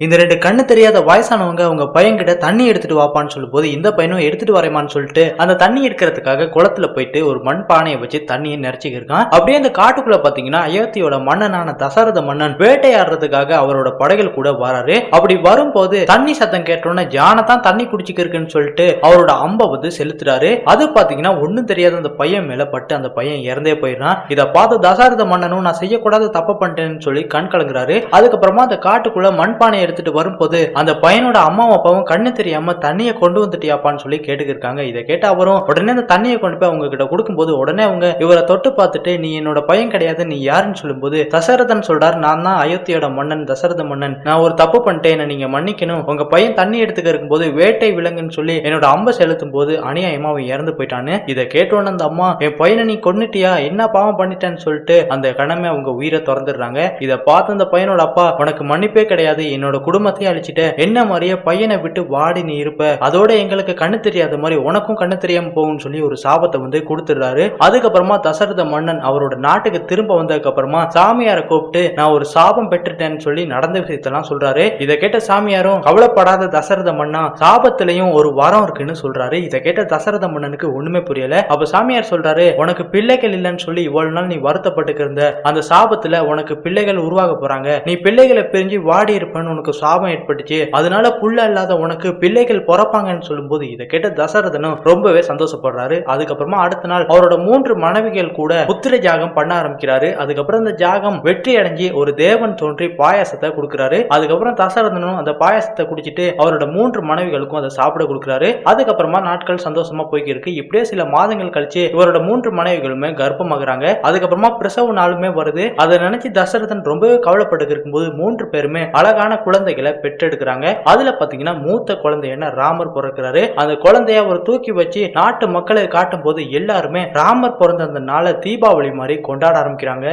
இந்த ரெண்டு கண்ணு தெரியாத வயசானவங்க அவங்க பையன்கிட்ட தண்ணி எடுத்துட்டு வாப்பான்னு சொல்லும்போது இந்த பையனும் எடுத்துட்டு வரேமான்னு சொல்லிட்டு அந்த தண்ணி எடுக்கிறதுக்காக குளத்துல போயிட்டு ஒரு மண் பானையை வச்சு தண்ணியை நிறச்சிக்கிருக்கான் அப்படியே அந்த காட்டுக்குள்ள பாத்தீங்கன்னா அயோத்தியோட மன்னனான தசரத மன்னன் வேட்டையாடுறதுக்காக அவரோட படைகள் கூட வராரு. அப்படி வரும்போது தண்ணி சத்தம் கேட்டோன்னே ஜானை தான் தண்ணி குடிச்சுக்கிருக்குன்னு சொல்லிட்டு அவரோட அம்பை வந்து செலுத்துறாரு. அது பாத்தீங்கன்னா ஒண்ணும் தெரியாத அந்த பையன் மேல பட்டு அந்த பையன் இறந்தே போயிடுறான். இதை பார்த்து தசரத மன்னனும் நான் செய்யக்கூடாத தப்பு பண்ணிட்டேன்னு சொல்லி கண் கலங்குறாரு. அதுக்கப்புறமா அந்த காட்டுக்குள்ள மண்பானையை எடுத்துட்டு வரும்போது அந்த பையனோட அம்மாவும் அப்பாவும் கண்ணு தெரியாம தண்ணியை கொண்டு வந்துட்டியாப்பான்னு சொல்லி கேட்டுக்கிருக்காங்க. இதை கேட்ட அவரும் உடனே அந்த தண்ணியை கொண்டு போய் அவங்க கிட்ட கொடுக்கும்போது உடனே அவங்க இவரை தொட்டு பார்த்துட்டு நீ என்னோட பையன் கிடையாது நீ யாருன்னு சொல்லும்போது தசரதன் சொல்றார் நான் தான் அயோத்தியோட மன்னன் தசரத மன்னன். நான் ஒரு தப்பு பண்ணிட்டேன் நீங்க மன்னிக்கணும். உங்க பையன் தண்ணி எடுத்துக்க இருக்கும்போது வேட்டை விலங்குன்னு சொல்லி என்னோட அம்ப செலுத்தும் போது அநியாயமா அவன் இறந்து போயிட்டான்னு இதை கேட்டோன்னு அந்த அம்மா என் பையனை நீ கொன்னுட்டியா? என்ன பாவம் பண்ணிட்டேன்னு சொல்லிட்டு அந்த கணமே அவங்க உயிரை திறந்துடுறாங்க. இதை பார்த்து அந்த பையனோட அப்பா உனக்கு மன்னிப்பே கிடையாது என்னோட குடும்பத்தையும் அழிச்சிட்ட. என்ன மாதிரியே பையனை விட்டு வாடி நீ இருப்ப. அதோட எங்களுக்கு கண்ணு தெரியாத மாதிரி உனக்கும் கண்ணு தெரியாம போகும்னு சொல்லி ஒரு சாபத்தை வந்து கொடுத்துடுறாரு. அதுக்கப்புறமா தசரத மன்னன் அவரோட நாட்டுக்கு திரும்ப வந்ததுக்கு அப்புறமா சாமியாரை கூப்பிட்டு நான் ஒரு சாபம் பெற்றுட்டேன்னு சொல்லி நடந்த விஷயத்தெல்லாம் சொல்றாரு. இதை கேட்ட சாமியாரும் கவலைப்படாத தசரத மன்னா சாபத்திலையும் ஒரு வரம் இருக்குன்னு சொல்றாரு. இதை கேட்ட தசரத மன்னனுக்கு ஒண்ணுமே புரியல. அப்ப சாமியார் சொல்றாரு உனக்கு பிள்ளைகள் இல்லைன்னு சொல்லி இவ்வளவு நாள் நீ வருத்தப்பட்டு இருந்த. அந்த சாபத்துல உனக்கு பிள்ளைகள் உருவாக போறாங்க. நீ பிள்ளைகளை பிரிஞ்சு வாடி இருப்பேன்னு உனக்கு சாபம் ஏற்பட்டுச்சு. அதனால புள்ள இல்லாத உனக்கு பிள்ளைகள் பிறப்பாங்கன்னு சொல்லும்போது இதை கேட்ட தசரதனும் ரொம்பவே சந்தோஷப்படுறாரு. அதுக்கப்புறமா அடுத்த நாள் அவரோட மூன்று மனைவிகள் கூட புத்திர ஜாகம் பண்ண ஆரம்பிக்கிறாரு. அதுக்கப்புறம் அந்த ஜாகம் வெற்றி அடைஞ்சு ஒரு தேவன் தோன்றி பாயாசத்தை கொடுக்குறாரு. அதுக்கப்புறம் தசரதனும் அந்த பாயாசத்தை குடிச்சிட்டு அவரோட மூன்று மனைவிகளுக்கும் அதை சாப்பிட கொடுக்குறாரு. அதுக்கப்புறமா நாட்கள் சந்தோஷமா போய்க்கிருக்கு. இப்படியே சில மாதங்கள் கழிச்சு இவரோட மூன்று மனைவிகளுமே கர்ப்பமாகறாங்க. அதுக்கப்புறமா பிரசவ நாளுமே வருது. அதை நினைச்சு தசரதன் ரொம்பவே கவலைப்பட்டு இருக்கும்போது மூன்று பேருமே அழகான குழந்தைகளை பெற்றெடுக்கிறாங்க. அதுல பாத்தீங்கன்னா மூத்த குழந்தையான ராமர் பிறக்கிறாரு. அந்த குழந்தைய அவர் தூக்கி வச்சு நாட்டு மக்களை காட்டும் போது எல்லாருமே ராமர் பிறந்த அந்த நாளை தீபாவளி மாதிரி கொண்டாட ஆரம்பிக்கிறாங்க.